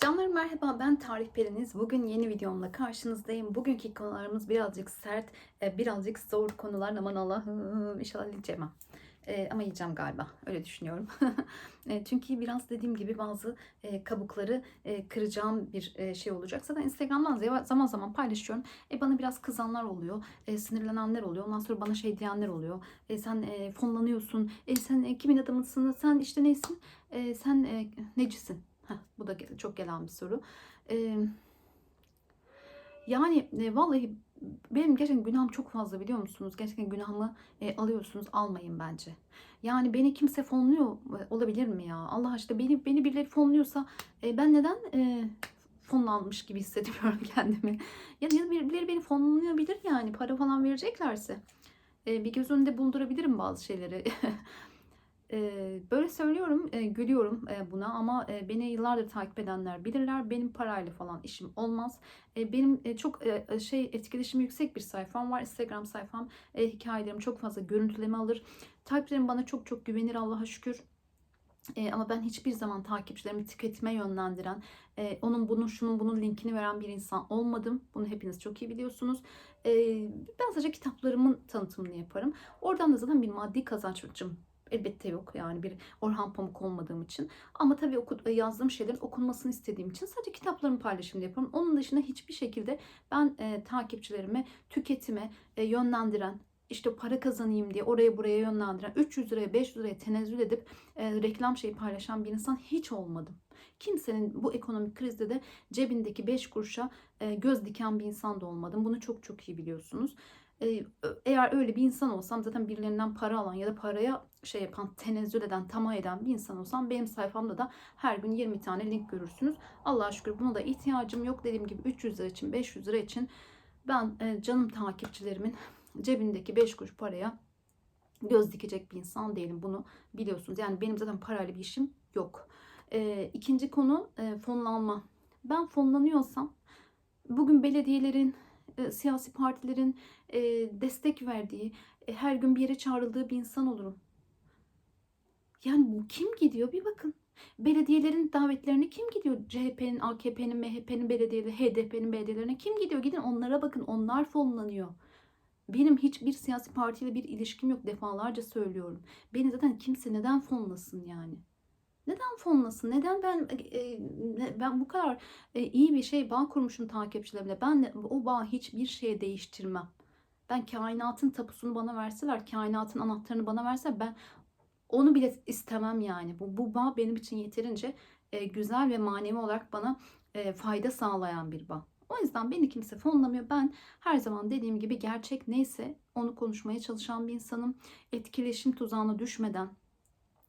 Canlarım merhaba ben Tarih Periniz. Bugün yeni videomla karşınızdayım. Bugünkü konularımız birazcık sert, e, birazcık zor konular. Aman Allah'ım inşallah yiyeceğim. E, ama yiyeceğim galiba. Öyle düşünüyorum. E, Çünkü biraz dediğim gibi bazı e, kabukları kıracağım bir e, şey olacak. Zaten Instagram'dan zaman zaman paylaşıyorum. E, bana biraz kızanlar oluyor. e, sinirlenenler oluyor. Ondan sonra bana şey diyenler oluyor. E, sen fonlanıyorsun. E, sen e, kimin adamısın? Sen işte neysin? E, sen necisin? Heh, bu da çok gelen bir soru. Ee, yani e, vallahi benim gerçekten günahım çok fazla biliyor musunuz? Gerçekten günahımı e, alıyorsunuz. Almayın bence. Yani beni kimse fonluyor e, olabilir mi ya? Allah aşkına beni beni birileri fonluyorsa e, ben neden e, fonlanmış gibi hissediyorum kendimi? Ya, ya birileri beni fonlayabilir yani para falan vereceklerse. E, bir göz önünde bulundurabilirim bazı şeyleri. Böyle söylüyorum, gülüyorum, buna ama, beni yıllardır takip edenler bilirler. Benim parayla falan işim olmaz. Benim, çok, eee, şey, etkileşimi yüksek bir sayfam var. Instagram sayfam. Eee, hikâyelerim çok fazla görüntüleme alır. Takipçilerim bana çok çok güvenir Allah'a şükür. Ama ben hiçbir zaman takipçilerimi tüketime yönlendiren, onun bunun, şunun bunun linkini veren bir insan olmadım. Bunu hepiniz çok iyi biliyorsunuz. Ben sadece kitaplarımın tanıtımını yaparım. Oradan da zaten bir maddi kazancım elbette yok. Yani bir Orhan Pamuk olmadığım için. Ama tabii oku, yazdığım şeylerin okunmasını istediğim için sadece kitaplarımı paylaşımda yapıyorum. Onun dışında hiçbir şekilde ben e, takipçilerimi tüketime e, yönlendiren, işte para kazanayım diye oraya buraya yönlendiren, 300 liraya 500 liraya tenezzül edip e, reklam şeyi paylaşan bir insan hiç olmadım. Kimsenin bu ekonomik krizde de cebindeki 5 kuruşa e, göz diken bir insan da olmadım. Bunu çok çok iyi biliyorsunuz. E, eğer öyle bir insan olsam zaten birilerinden para alan ya da paraya şey yapan, tenezzül eden, tamah eden bir insan olsam benim sayfamda da her gün 20 tane link görürsünüz. Allah'a şükür buna da ihtiyacım yok. Dediğim gibi 300 lira için, 500 lira için ben e, canım takipçilerimin cebindeki 5 kuruş paraya göz dikecek bir insan değilim. Bunu biliyorsunuz. Yani benim zaten parayla bir işim yok. E, ikinci konu e, fonlanma. Ben fonlanıyorsam bugün belediyelerin, e, siyasi partilerin e, destek verdiği, e, her gün bir yere çağrıldığı bir insan olurum. Yani kim gidiyor bir bakın. Belediyelerin davetlerine kim gidiyor? CHP'nin, AKP'nin, MHP'nin belediyeleri, HDP'nin belediyelerine kim gidiyor? Gidin onlara bakın. Onlar fonlanıyor. Benim hiçbir siyasi partiyle bir ilişkim yok. Defalarca söylüyorum. Beni zaten kimse neden fonlasın yani? Neden fonlasın? Neden ben e, ne- ben bu kadar e, iyi bir şey bağ kurmuşum takipçilerimle. Ben de o bağı hiçbir şeye değiştirmem. Ben kainatın tapusunu bana verseler, kainatın anahtarını bana verse ben onu bile istemem yani. Bu, bu bağ benim için yeterince e, güzel ve manevi olarak bana e, fayda sağlayan bir bağ. O yüzden beni kimse fonlamıyor. Ben her zaman dediğim gibi gerçek neyse onu konuşmaya çalışan bir insanım. Etkileşim tuzağına düşmeden,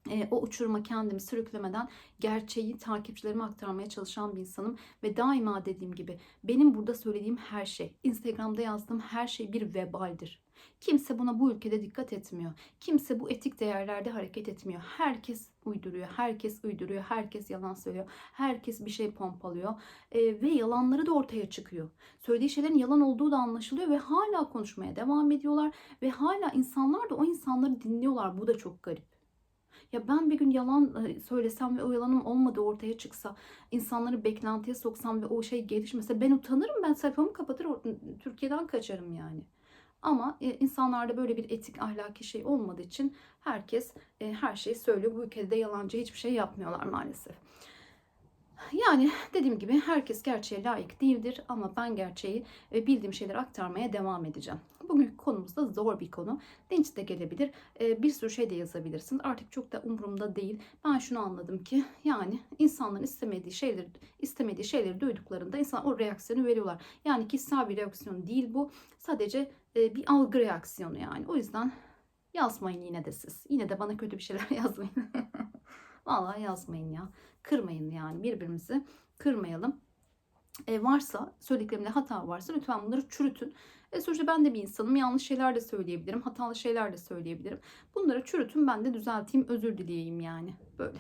e, o uçuruma kendimi sürüklemeden gerçeği takipçilerime aktarmaya çalışan bir insanım. Ve daima dediğim gibi benim burada söylediğim her şey, Instagram'da yazdığım her şey bir vebaldir. Kimse buna bu ülkede dikkat etmiyor. Kimse bu etik değerlerde hareket etmiyor. Herkes uyduruyor, herkes uyduruyor, herkes yalan söylüyor. Herkes bir şey pompalıyor E, ve yalanları da ortaya çıkıyor. Söylediği şeylerin yalan olduğu da anlaşılıyor ve hala konuşmaya devam ediyorlar ve hala insanlar da o insanları dinliyorlar. Bu da çok garip. Ya ben bir gün yalan e, söylesem ve o yalanım olmadığı ortaya çıksa, insanları beklentiye soksam ve o şey gelişmese ben utanırım. Ben sayfamı kapatır or- Türkiye'den kaçarım yani. Ama e, insanlarda böyle bir etik ahlaki şey olmadığı için herkes e, her şeyi söylüyor. Bu ülkede de yalancı hiçbir şey yapmıyorlar maalesef. Yani dediğim gibi herkes gerçeğe layık değildir ama ben gerçeği ve bildiğim şeyleri aktarmaya devam edeceğim. Bugünkü konumuz da zor bir konu. Linç de gelebilir. Ee, Bir sürü şey de yazabilirsiniz. Artık çok da umurumda değil. Ben şunu anladım ki yani insanların istemediği şeyleri istemediği şeyleri duyduklarında insan o reaksiyonu veriyorlar. Yani kişisel bir reaksiyon değil bu. Sadece e, bir algı reaksiyonu yani. O yüzden yazmayın yine de siz. Yine de bana kötü bir şeyler yazmayın. Vallahi yazmayın ya. Kırmayın yani birbirimizi kırmayalım. E, varsa söylediklerimde hata varsa lütfen bunları çürütün. E, sonuçta ben de bir insanım. Yanlış şeyler de söyleyebilirim. Hatalı şeyler de söyleyebilirim. Bunları çürütün ben de düzelteyim. Özür dileyeyim yani. Böyle.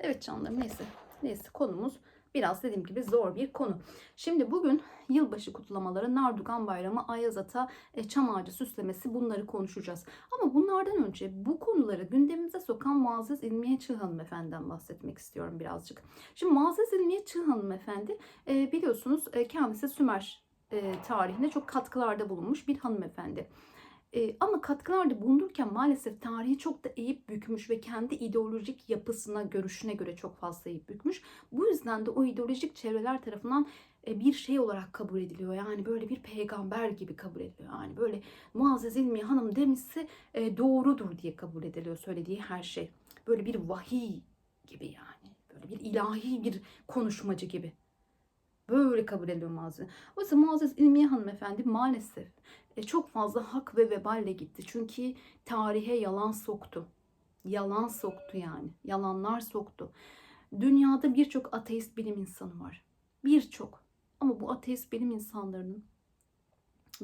Evet canlarım neyse. Neyse konumuz biraz dediğim gibi zor bir konu. Şimdi bugün yılbaşı kutlamaları, Nardugan Bayramı, Ayaz Ata, e, çam ağacı süslemesi bunları konuşacağız. Ama bunlardan önce bu konuları gündemimize sokan Muazzez İlmiye Çığ hanımefendiden bahsetmek istiyorum birazcık. Şimdi Muazzez İlmiye Çığ hanımefendi e, biliyorsunuz e, kendisi Sümer tarihine çok katkılarda bulunmuş bir hanımefendi. E, ama katkılarda bulunurken maalesef tarihi çok da eğip bükmüş ve kendi ideolojik yapısına, görüşüne göre çok fazla eğip bükmüş. Bu yüzden de o ideolojik çevreler tarafından e, bir şey olarak kabul ediliyor. Yani böyle bir peygamber gibi kabul ediliyor. Yani böyle Muazzez İlmiye Hanım demişse e, doğrudur diye kabul ediliyor söylediği her şey. Böyle bir vahiy gibi yani. Böyle bir ilahi bir konuşmacı gibi. Böyle kabul ediliyor Muazzez. Oysa Muazzez İlmiye hanımefendi maalesef çok fazla hak ve veballe gitti. Çünkü tarihe yalan soktu. Yalan soktu yani. Yalanlar soktu. Dünyada birçok ateist bilim insanı var. Birçok. Ama bu ateist bilim insanlarının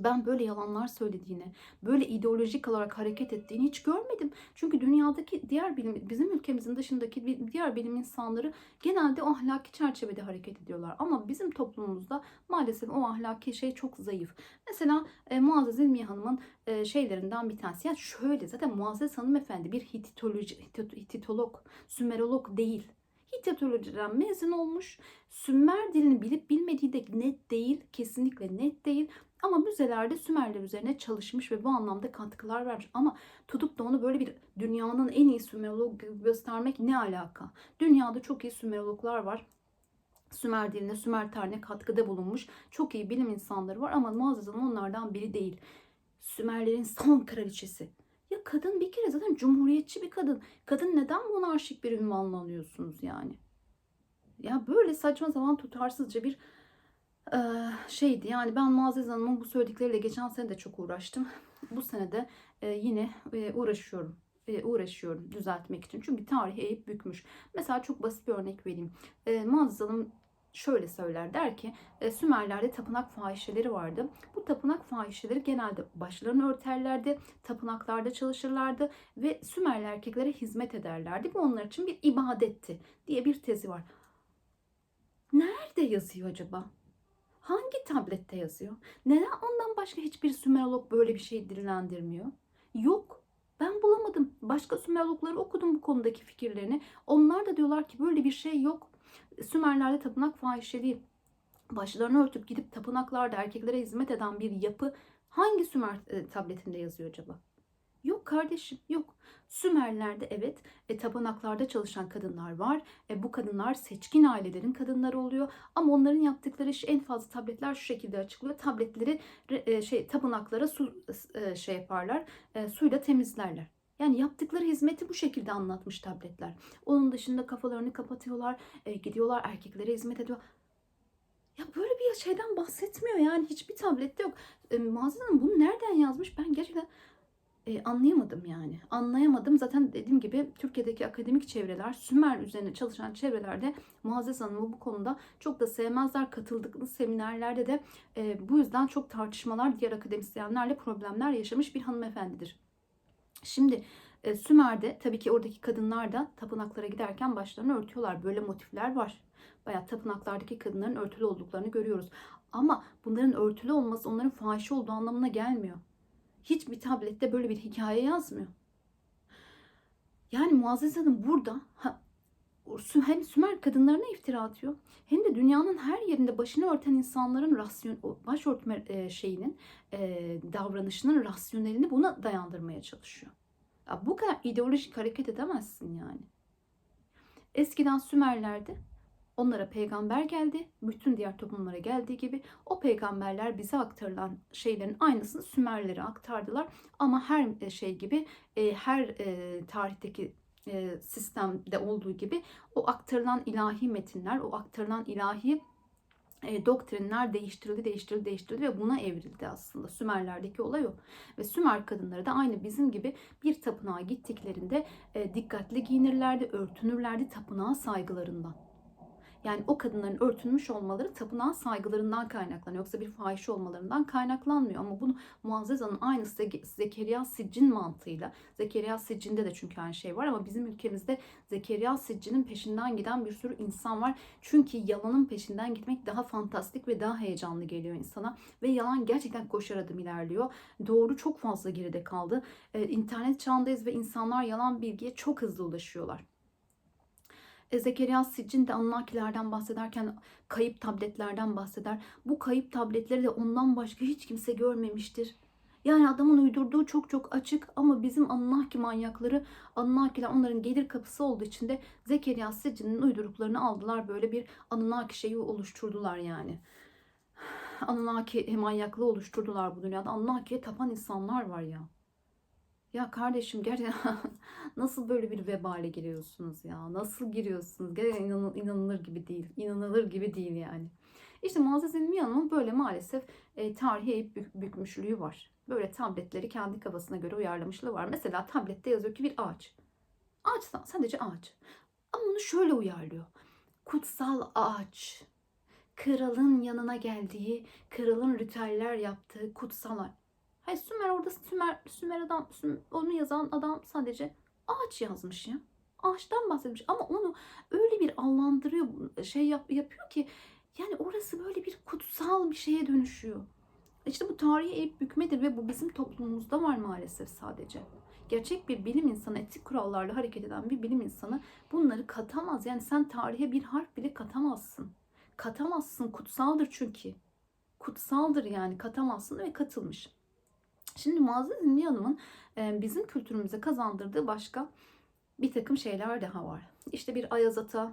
ben böyle yalanlar söylediğini, böyle ideolojik olarak hareket ettiğini hiç görmedim. Çünkü dünyadaki diğer bilim, bizim ülkemizin dışındaki diğer bilim insanları genelde o ahlaki çerçevede hareket ediyorlar. Ama bizim toplumumuzda maalesef o ahlaki şey çok zayıf. Mesela e, Muazzez İlmiye Hanım'ın e, şeylerinden bir tanesi. Yani şöyle zaten Muazzez Hanımefendi bir Hititoloji, Hitit- Hititolog, Sümerolog değil. Hititolojiden mezun olmuş. Sümer dilini bilip bilmediği de net değil. Kesinlikle net değil. Ama müzelerde Sümerler üzerine çalışmış ve bu anlamda katkılar vermiş. Ama tutup da onu böyle bir dünyanın en iyi Sümerolog göstermek ne alaka? Dünyada çok iyi Sümerologlar var. Sümer diline, Sümer tarihine katkıda bulunmuş çok iyi bilim insanları var ama Muazzez Hanım onlardan biri değil. Sümerlerin son kraliçesi. Ya kadın bir kere zaten cumhuriyetçi bir kadın. Kadın neden monarşik bir ünvanla alıyorsunuz yani? Ya böyle saçma zaman tutarsızca bir şeydi. Yani ben Muazzez Hanım'ın bu söyledikleriyle geçen sene de çok uğraştım. Bu sene de yine uğraşıyorum. Uğraşıyorum düzeltmek için. Çünkü tarihi eğip bükmüş. Mesela çok basit bir örnek vereyim. Muazzez Hanım şöyle söyler der ki Sümerlerde tapınak fahişeleri vardı. Bu tapınak fahişeleri genelde başlarını örterlerdi, tapınaklarda çalışırlardı ve Sümerli erkeklere hizmet ederlerdi. Bu onlar için bir ibadetti diye bir tezi var. Nerede yazıyor acaba? Hangi tablette yazıyor? Neden ondan başka hiçbir Sümerolog böyle bir şey dillendirmiyor? Yok. Ben bulamadım. Başka Sümerologları okudum bu konudaki fikirlerini. Onlar da diyorlar ki böyle bir şey yok. Sümerlerde tapınak fahişeliği, başlarını örtüp gidip tapınaklarda erkeklere hizmet eden bir yapı hangi Sümer e, tabletinde yazıyor acaba? Yok kardeşim yok. Sümerlerde evet e, tapınaklarda çalışan kadınlar var. E, bu kadınlar seçkin ailelerin kadınları oluyor. Ama onların yaptıkları iş en fazla tabletler şu şekilde açıklıyor. Tabletleri e, şey tapınaklara su e, şey yaparlar. E, suyla temizlerler. Yani yaptıkları hizmeti bu şekilde anlatmış tabletler. Onun dışında kafalarını kapatıyorlar, e, gidiyorlar erkeklere hizmet ediyor. Ya böyle bir şeyden bahsetmiyor yani hiçbir tablette yok. E, Muazzez Hanım bunu nereden yazmış ben gerçekten e, anlayamadım yani. Anlayamadım. Zaten dediğim gibi Türkiye'deki akademik çevreler, Sümer üzerine çalışan çevrelerde Muazzez Hanım'ı bu konuda çok da sevmezler. Katıldıkları seminerlerde de e, bu yüzden çok tartışmalar, diğer akademisyenlerle problemler yaşamış bir hanımefendidir. Şimdi e, Sümer'de tabii ki oradaki kadınlar da tapınaklara giderken başlarını örtüyorlar. Böyle motifler var. Bayağı tapınaklardaki kadınların örtülü olduklarını görüyoruz. Ama bunların örtülü olması onların fahişe olduğu anlamına gelmiyor. Hiçbir tablette böyle bir hikaye yazmıyor. Yani Muazzez Hanım burada hem Sümer kadınlarına iftira atıyor hem de dünyanın her yerinde başını örten insanların rasyon, başörtme e, şeyinin e, davranışının rasyonelini buna dayandırmaya çalışıyor. Ya bu kadar ideolojik hareket edemezsin yani. Eskiden Sümerlerde onlara peygamber geldi. Bütün diğer toplumlara geldiği gibi o peygamberler bize aktarılan şeylerin aynısını Sümerlere aktardılar. Ama her şey gibi e, her e, tarihteki e, sistemde olduğu gibi o aktarılan ilahi metinler, o aktarılan ilahi e, doktrinler değiştirildi, değiştirildi, değiştirildi ve buna evrildi aslında. Sümerlerdeki olay o. Ve Sümer kadınları da aynı bizim gibi bir tapınağa gittiklerinde e, dikkatli giyinirlerdi, örtünürlerdi tapınağa saygılarından. Yani o kadınların örtünmüş olmaları tapınağa saygılarından kaynaklanıyor. Yoksa bir fahişe olmalarından kaynaklanmıyor. Ama bunu Muazzez Hanım aynı Ze- Zekeriya Siccin mantığıyla, Zekeriya Siccin'de de çünkü aynı şey var ama bizim ülkemizde Zekeriya Siccin'in peşinden giden bir sürü insan var. Çünkü yalanın peşinden gitmek daha fantastik ve daha heyecanlı geliyor insana. Ve yalan gerçekten koşar adım ilerliyor. Doğru çok fazla geride kaldı. Ee, internet çağındayız ve insanlar yalan bilgiye çok hızlı ulaşıyorlar. Zekeriya Siccin de Anunnakilerden bahsederken kayıp tabletlerden bahseder. Bu kayıp tabletleri de ondan başka hiç kimse görmemiştir. Yani adamın uydurduğu çok çok açık ama bizim Anunnaki manyakları Anunnakiler onların gelir kapısı olduğu için de Zekeriya Siccin'in uydurduklarını aldılar böyle bir Anunnaki şeyi oluşturdular yani. Anunnaki manyaklığı oluşturdular bu dünyada. Anunnaki'ye tapan insanlar var ya. Ya kardeşim gerçekten nasıl böyle bir vebale giriyorsunuz ya? Nasıl giriyorsunuz? Gerçekten inan- inanılır gibi değil. İnanılır gibi değil yani. İşte Muazzez İlmiye Hanım'ın böyle maalesef e, tarihi eğip bük- bükmüşlüğü var. Böyle tabletleri kendi kafasına göre uyarlamışlığı var. Mesela tablette yazıyor ki bir ağaç. Ağaç sadece ağaç. Ama onu şöyle uyarlıyor. Kutsal ağaç. Kralın yanına geldiği, kralın ritüeller yaptığı kutsal ağaç. Hayır Sümer orada Sümer, Sümer adam, Süm- onu yazan adam sadece ağaç yazmış ya. Ağaçtan bahsetmiş ama onu öyle bir anlandırıyor, şey yap, yapıyor ki yani orası böyle bir kutsal bir şeye dönüşüyor. İşte bu tarihi eğip bükmedir ve bu bizim toplumumuzda var maalesef sadece. Gerçek bir bilim insanı, etik kurallarla hareket eden bir bilim insanı bunları katamaz. Yani sen tarihe bir harf bile katamazsın. Katamazsın, kutsaldır çünkü. Kutsaldır yani katamazsın ve katılmış. Şimdi Muazzez İlmiye Hanım'ın e, bizim kültürümüze kazandırdığı başka bir takım şeyler daha var. İşte bir Ayaz Ata,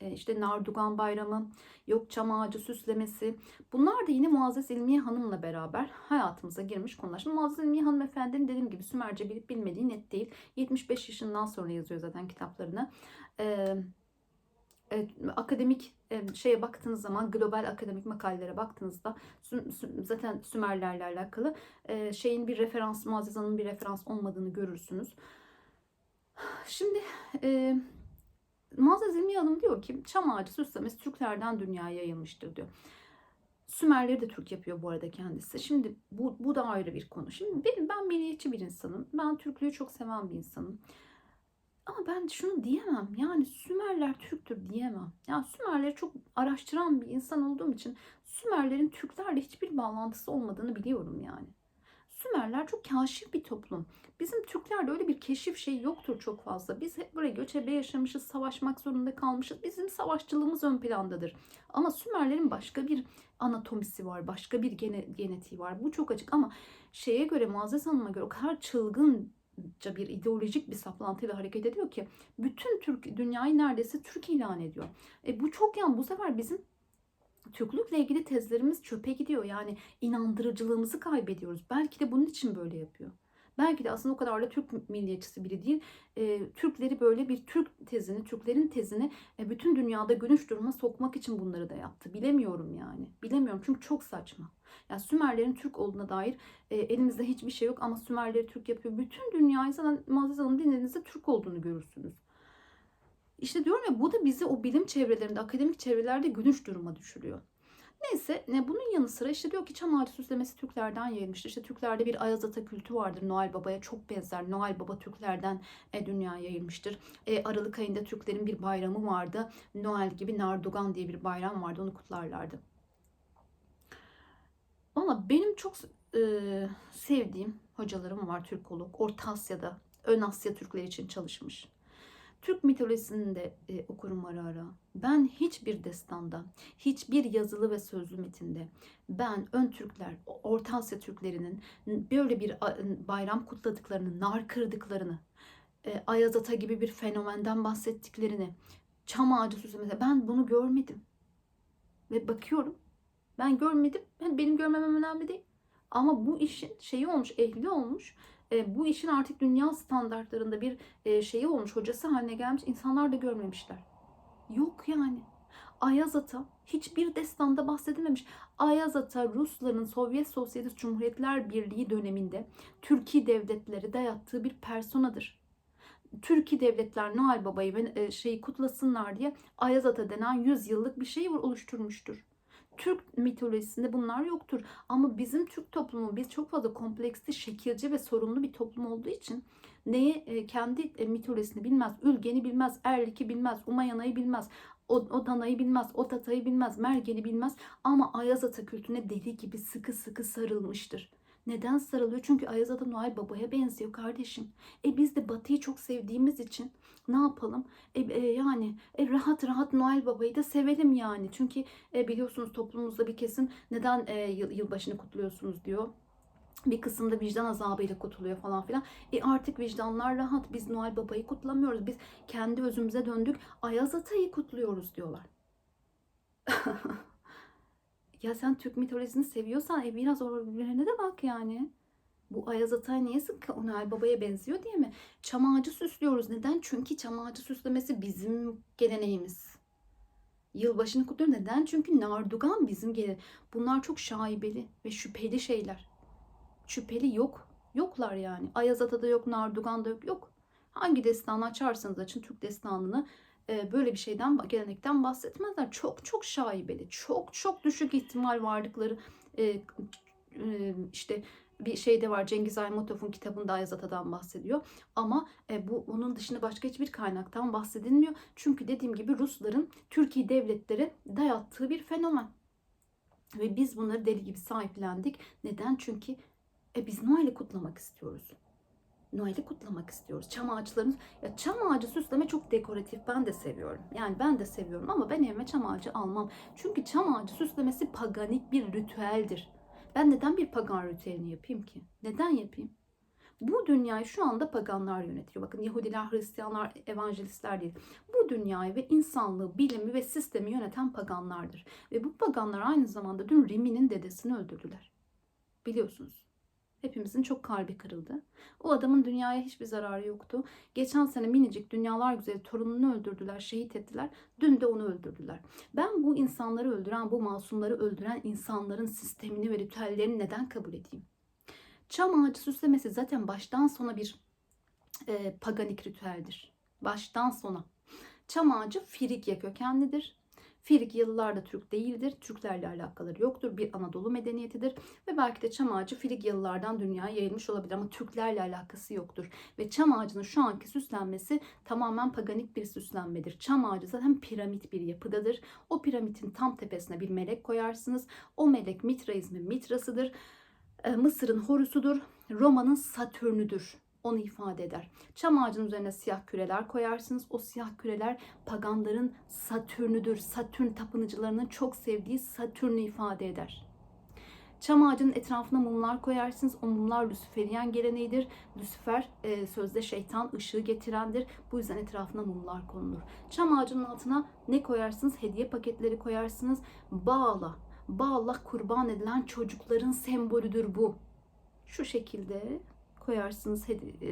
e, işte Nardugan Bayramı, yok çam ağacı süslemesi. Bunlar da yine Muazzez İlmiye Hanım'la beraber hayatımıza girmiş konular. Şimdi Muazzez İlmiye Hanım efendinin dediğim gibi Sümerce bilip bilmediği net değil. 75 yaşından sonra yazıyor zaten kitaplarını. Ee, akademik e, şeye baktığınız zaman global akademik makalelere baktığınızda zaten Sümerlerle alakalı e, şeyin bir referans Muazzez Hanım'ın bir referans olmadığını görürsünüz. Şimdi e, Muazzez İlmiye Hanım diyor ki çam ağacı süslemesi Türklerden dünyaya yayılmıştır diyor. Sümerleri de Türk yapıyor bu arada kendisi. Şimdi bu, bu da ayrı bir konu. Şimdi benim, ben milliyetçi bir insanım. Ben Türklüğü çok seven bir insanım. Ama ben şunu diyemem. Yani Sümerler Türktür diyemem. Yani Sümerleri çok araştıran bir insan olduğum için Sümerlerin Türklerle hiçbir bağlantısı olmadığını biliyorum yani. Sümerler çok kaşif bir toplum. Bizim Türklerde öyle bir keşif şey yoktur çok fazla. Biz hep böyle göçebe yaşamışız, savaşmak zorunda kalmışız. Bizim savaşçılığımız ön plandadır. Ama Sümerlerin başka bir anatomisi var, başka bir gene, genetiği var. Bu çok açık ama şeye göre, Muazzez Hanım'a göre o kadar çılgınca bir ideolojik bir saplantıyla hareket ediyor ki bütün Türk dünyayı neredeyse Türk ilan ediyor. E bu çok yan bu sefer bizim Türklükle ilgili tezlerimiz çöpe gidiyor. Yani inandırıcılığımızı kaybediyoruz. Belki de bunun için böyle yapıyor. Belki de aslında o kadar da Türk milliyetçisi biri değil. E, Türkleri böyle bir Türk tezini, Türklerin tezini e, bütün dünyada gönüş duruma sokmak için bunları da yaptı. Bilemiyorum yani. Bilemiyorum çünkü çok saçma. Yani Sümerlerin Türk olduğuna dair e, elimizde hiçbir şey yok ama Sümerleri Türk yapıyor. Bütün dünyayı zaten Muazzez Hanım dinlediğinizde Türk olduğunu görürsünüz. İşte diyorum ya bu da bizi o bilim çevrelerinde, akademik çevrelerde gülünç duruma düşürüyor. Neyse ne bunun yanı sıra işte diyor ki çam ağacı süslemesi Türklerden yayılmıştır. İşte Türklerde bir Ayaz Ata kültü vardır. Noel Baba'ya çok benzer. Noel Baba Türklerden e, dünyaya yayılmıştır. E, Aralık ayında Türklerin bir bayramı vardı. Noel gibi Nardogan diye bir bayram vardı. Onu kutlarlardı. Valla benim çok e, sevdiğim hocalarım var Türkolog. Orta Asya'da, Ön Asya Türkleri için çalışmış. Türk mitolojisini de e, okurum ara ara. Ben hiçbir destanda, hiçbir yazılı ve sözlü metinde ben ön Türkler, Orta Asya Türklerinin böyle bir bayram kutladıklarını, nar kırdıklarını, e, Ayaz gibi bir fenomenden bahsettiklerini, çam ağacı süslemesi ben bunu görmedim. Ve bakıyorum ben görmedim. Yani benim görmemem önemli değil. Ama bu işin şeyi olmuş, ehli olmuş. E, bu işin artık dünya standartlarında bir e, şeyi olmuş, hocası haline gelmiş. İnsanlar da görmemişler. Yok yani. Ayaz Ata hiçbir destanda bahsedilmemiş. Ayaz Ata Rusların Sovyet Sosyalist Cumhuriyetler Birliği döneminde Türkiye devletleri dayattığı bir personadır. Türkiye devletler Noel Baba'yı e, şeyi kutlasınlar diye Ayaz Ata denen 100 yıllık bir şeyi oluşturmuştur. Türk mitolojisinde bunlar yoktur. Ama bizim Türk toplumu biz çok fazla kompleksli, şekilci ve sorunlu bir toplum olduğu için neyi e, kendi e, mitolojisini bilmez, Ülgen'i bilmez, Erlik'i bilmez, Umayana'yı bilmez, o, Dana'yı bilmez, o Tata'yı bilmez, Mergen'i bilmez ama Ayaz Ata deli gibi sıkı sıkı sarılmıştır. Neden sarılıyor? Çünkü Ayaz Ata Noel Baba'ya benziyor kardeşim. E biz de Batı'yı çok sevdiğimiz için ne yapalım? E, e, yani e, rahat rahat Noel Baba'yı da sevelim yani. Çünkü e, biliyorsunuz toplumumuzda bir kesim neden e, yıl, yılbaşını kutluyorsunuz diyor. Bir kısımda vicdan azabıyla kutluyor falan filan. E artık vicdanlar rahat. Biz Noel Baba'yı kutlamıyoruz. Biz kendi özümüze döndük. Ayaz Ata'yı kutluyoruz diyorlar. ya sen Türk mitolojisini seviyorsan e biraz oralarına da bak yani. Bu Ayaz Atay niye sık Noel Baba'ya benziyor diye mi? Çam ağacı süslüyoruz. Neden? Çünkü çam ağacı süslemesi bizim geleneğimiz. Yılbaşını kutluyor. Neden? Çünkü Nardugan bizim geleneğimiz. Bunlar çok şaibeli ve şüpheli şeyler. Şüpheli yok. Yoklar yani. Ayaz Ata'da yok, Nardugan'da yok. Yok. Hangi destanı açarsanız açın Türk destanını böyle bir şeyden, gelenekten bahsetmezler. Çok çok şaibeli. Çok çok düşük ihtimal varlıkları e, e, işte bir şeyde var Cengiz Aytmatov'un kitabında Ayaz Ata'dan bahsediyor. Ama e, bu onun dışında başka hiçbir kaynaktan bahsedilmiyor. Çünkü dediğim gibi Rusların Türkiye devletleri dayattığı bir fenomen. Ve biz bunları deli gibi sahiplendik. Neden? Çünkü e, biz Noel'i kutlamak istiyoruz. Noel'i kutlamak istiyoruz. Çam ağaçlarımız, ya çam ağacı süsleme çok dekoratif. Ben de seviyorum. Yani ben de seviyorum ama ben evime çam ağacı almam. Çünkü çam ağacı süslemesi paganik bir ritüeldir. Ben neden bir pagan ritüelini yapayım ki? Neden yapayım? Bu dünyayı şu anda paganlar yönetiyor. Bakın Yahudiler, Hristiyanlar, evangelistler değil. Bu dünyayı ve insanlığı, bilimi ve sistemi yöneten paganlardır. Ve bu paganlar aynı zamanda dün Rimi'nin dedesini öldürdüler. Biliyorsunuz. Hepimizin çok kalbi kırıldı. O adamın dünyaya hiçbir zararı yoktu. Geçen sene minicik dünyalar güzeli torununu öldürdüler, şehit ettiler. Dün de onu öldürdüler. Ben bu insanları öldüren, bu masumları öldüren insanların sistemini ve ritüellerini neden kabul edeyim? Çam ağacı süslemesi zaten baştan sona bir e, paganik ritüeldir. Baştan sona. Çam ağacı Frigya kökenlidir. Frigyalılar Türk değildir. Türklerle alakaları yoktur. Bir Anadolu medeniyetidir. Ve belki de çam ağacı Frigyalılardan dünyaya yayılmış olabilir ama Türklerle alakası yoktur. Ve çam ağacının şu anki süslenmesi tamamen paganik bir süslenmedir. Çam ağacı zaten piramit bir yapıdadır. O piramitin tam tepesine bir melek koyarsınız. O melek Mitraizmin Mitrasıdır. Mısır'ın Horus'udur. Roma'nın Satürn'üdür onu ifade eder. Çam ağacının üzerine siyah küreler koyarsınız. O siyah küreler paganların Satürn'üdür. Satürn tapınıcılarının çok sevdiği Satürn'ü ifade eder. Çam ağacının etrafına mumlar koyarsınız. O mumlar Lüsiferiyen geleneğidir. Lüsifer e, sözde şeytan ışığı getirendir. Bu yüzden etrafına mumlar konulur. Çam ağacının altına ne koyarsınız? Hediye paketleri koyarsınız. Bağla. Bağla kurban edilen çocukların sembolüdür bu. Şu şekilde koyarsınız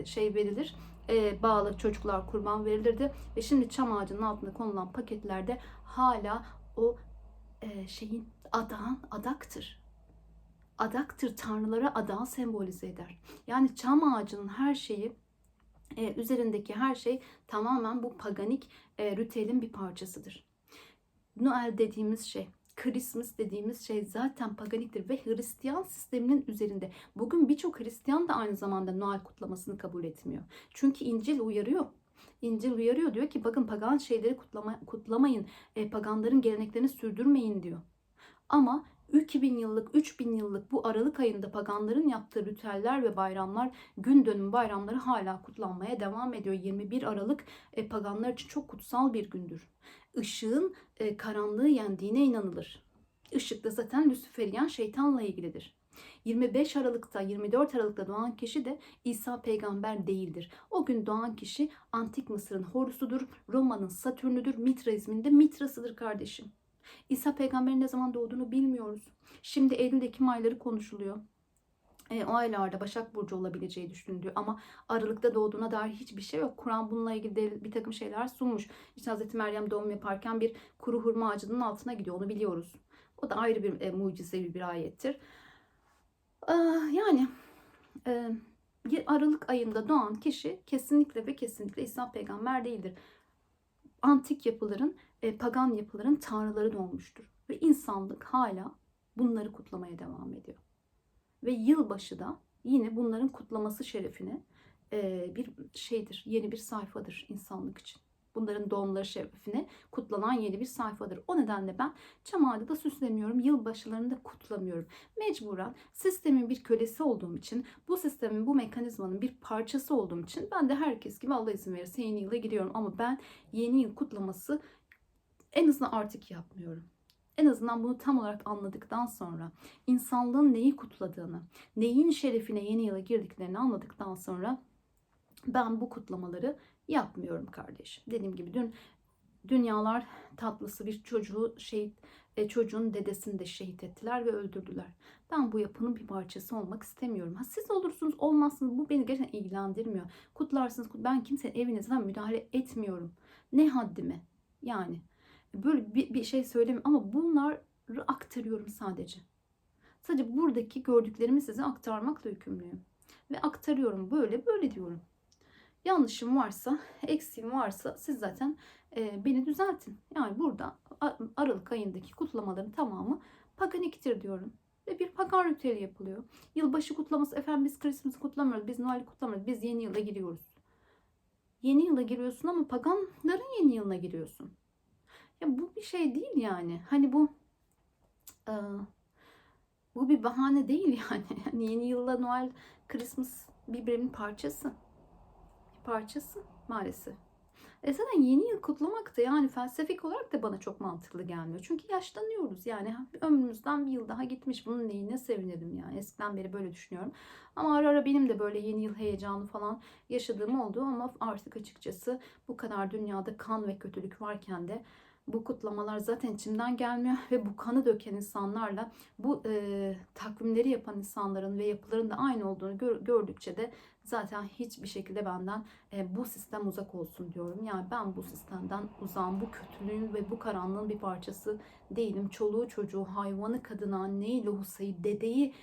şey verilir. E, bağlı çocuklar kurban verilirdi. Ve şimdi çam ağacının altında konulan paketlerde hala o e, şeyin adağın adaktır. Adaktır. Tanrılara adağı sembolize eder. Yani çam ağacının her şeyi e, üzerindeki her şey tamamen bu paganik e, ritüelin bir parçasıdır. Noel dediğimiz şey Christmas dediğimiz şey zaten paganiktir ve Hristiyan sisteminin üzerinde. Bugün birçok Hristiyan da aynı zamanda Noel kutlamasını kabul etmiyor. Çünkü İncil uyarıyor. İncil uyarıyor diyor ki bakın pagan şeyleri kutlama, kutlamayın, e, paganların geleneklerini sürdürmeyin diyor. Ama 2000 yıllık, 3000 yıllık bu Aralık ayında paganların yaptığı ritüeller ve bayramlar, gün dönüm bayramları hala kutlanmaya devam ediyor. 21 Aralık e, paganlar için çok kutsal bir gündür. Işığın e, karanlığı yendiğine inanılır. Işık da zaten Lüsiferiyen şeytanla ilgilidir. 25 Aralık'ta 24 Aralık'ta doğan kişi de İsa peygamber değildir. O gün doğan kişi antik Mısır'ın Horus'udur, Roma'nın Satürn'üdür, Mitraizmin de Mitrasıdır kardeşim. İsa peygamberin ne zaman doğduğunu bilmiyoruz. Şimdi Eylül-Ekim ayları konuşuluyor. E, o aylarda Başak Burcu olabileceği düşünülüyor ama Aralık'ta doğduğuna dair hiçbir şey yok. Kur'an bununla ilgili de bir takım şeyler sunmuş. İşte Hz. Meryem doğum yaparken bir kuru hurma ağacının altına gidiyor onu biliyoruz. O da ayrı bir e, mucizevi bir ayettir. E, yani e, Aralık ayında doğan kişi kesinlikle ve kesinlikle İsa peygamber değildir. Antik yapıların, e, pagan yapıların tanrıları doğmuştur. Ve insanlık hala bunları kutlamaya devam ediyor. Ve yılbaşı da yine bunların kutlaması şerefine bir şeydir, yeni bir sayfadır insanlık için. Bunların doğumları şerefine kutlanan yeni bir sayfadır. O nedenle ben çam ağacı da süslemiyorum, yılbaşılarını da kutlamıyorum. Mecburen sistemin bir kölesi olduğum için, bu sistemin, bu mekanizmanın bir parçası olduğum için ben de herkes gibi Allah izin verirse yeni yıla giriyorum. Ama ben yeni yıl kutlaması en azından artık yapmıyorum. En azından bunu tam olarak anladıktan sonra, insanlığın neyi kutladığını, neyin şerefine yeni yıla girdiklerini anladıktan sonra ben bu kutlamaları yapmıyorum kardeşim. Dediğim gibi dün dünyalar tatlısı bir çocuğu şehit e, çocuğun dedesini de şehit ettiler ve öldürdüler. Ben bu yapının bir parçası olmak istemiyorum. Ha, siz olursunuz olmazsınız bu beni gerçekten ilgilendirmiyor. Kutlarsınız kut- ben kimsenin evinizden müdahale etmiyorum. Ne haddime yani. Böyle bir, bir şey söylemiyorum ama bunları aktarıyorum sadece. Sadece buradaki gördüklerimi size aktarmakla yükümlüyüm. Ve aktarıyorum böyle böyle diyorum. Yanlışım varsa, eksiğim varsa siz zaten e, beni düzeltin. Yani burada Aralık ayındaki kutlamaların tamamı paganiktir diyorum. Ve bir pagan ritüeli yapılıyor. Yılbaşı kutlaması, efendim biz Christmas'ı kutlamıyoruz, biz Noel'i kutlamıyoruz, biz yeni yıla giriyoruz. Yeni yıla giriyorsun ama paganların yeni yılına giriyorsun. Ya bu bir şey değil yani. Hani bu e, bu bir bahane değil yani. Hani yeni yılla Noel, Christmas birbirinin parçası parçası maalesef. E zaten yeni yıl kutlamak da yani felsefik olarak da bana çok mantıklı gelmiyor. Çünkü yaşlanıyoruz yani ömrümüzden bir yıl daha gitmiş. Bunun neyine sevinelim yani. Eskiden beri böyle düşünüyorum. Ama ara ara benim de böyle yeni yıl heyecanı falan yaşadığım oldu ama artık açıkçası bu kadar dünyada kan ve kötülük varken de bu kutlamalar zaten içimden gelmiyor ve bu kanı döken insanlarla bu e, takvimleri yapan insanların ve yapıların da aynı olduğunu gör- gördükçe de zaten hiçbir şekilde benden e, bu sistem uzak olsun diyorum. Yani ben bu sistemden uzağım. Bu kötülüğün ve bu karanlığın bir parçası değilim. Çoluğu çocuğu, hayvanı, kadını, anneyi, lohusayı, dedeyi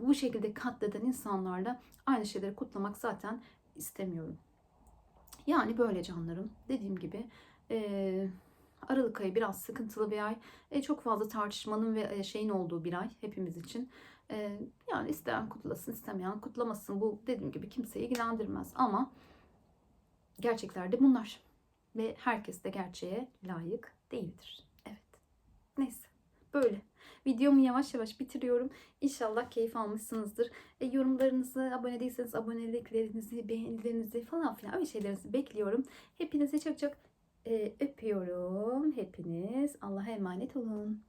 bu şekilde katleden insanlarla aynı şeyleri kutlamak zaten istemiyorum. Yani böyle canlarım. Dediğim gibi e, Aralık ayı biraz sıkıntılı bir ay. E, çok fazla tartışmanın ve e, şeyin olduğu bir ay hepimiz için. E, yani isteyen kutlasın, istemeyen kutlamasın. Bu dediğim gibi kimseyi ilgilendirmez. Ama gerçekler de bunlar. Ve herkes de gerçeğe layık değildir. Evet. Neyse. Böyle. Videomu yavaş yavaş bitiriyorum. İnşallah keyif almışsınızdır. E, yorumlarınızı, abone değilseniz aboneliklerinizi, beğenilerinizi falan filan öyle şeylerinizi bekliyorum. Hepinize çok çok e, öpüyorum. Hepiniz Allah'a emanet olun.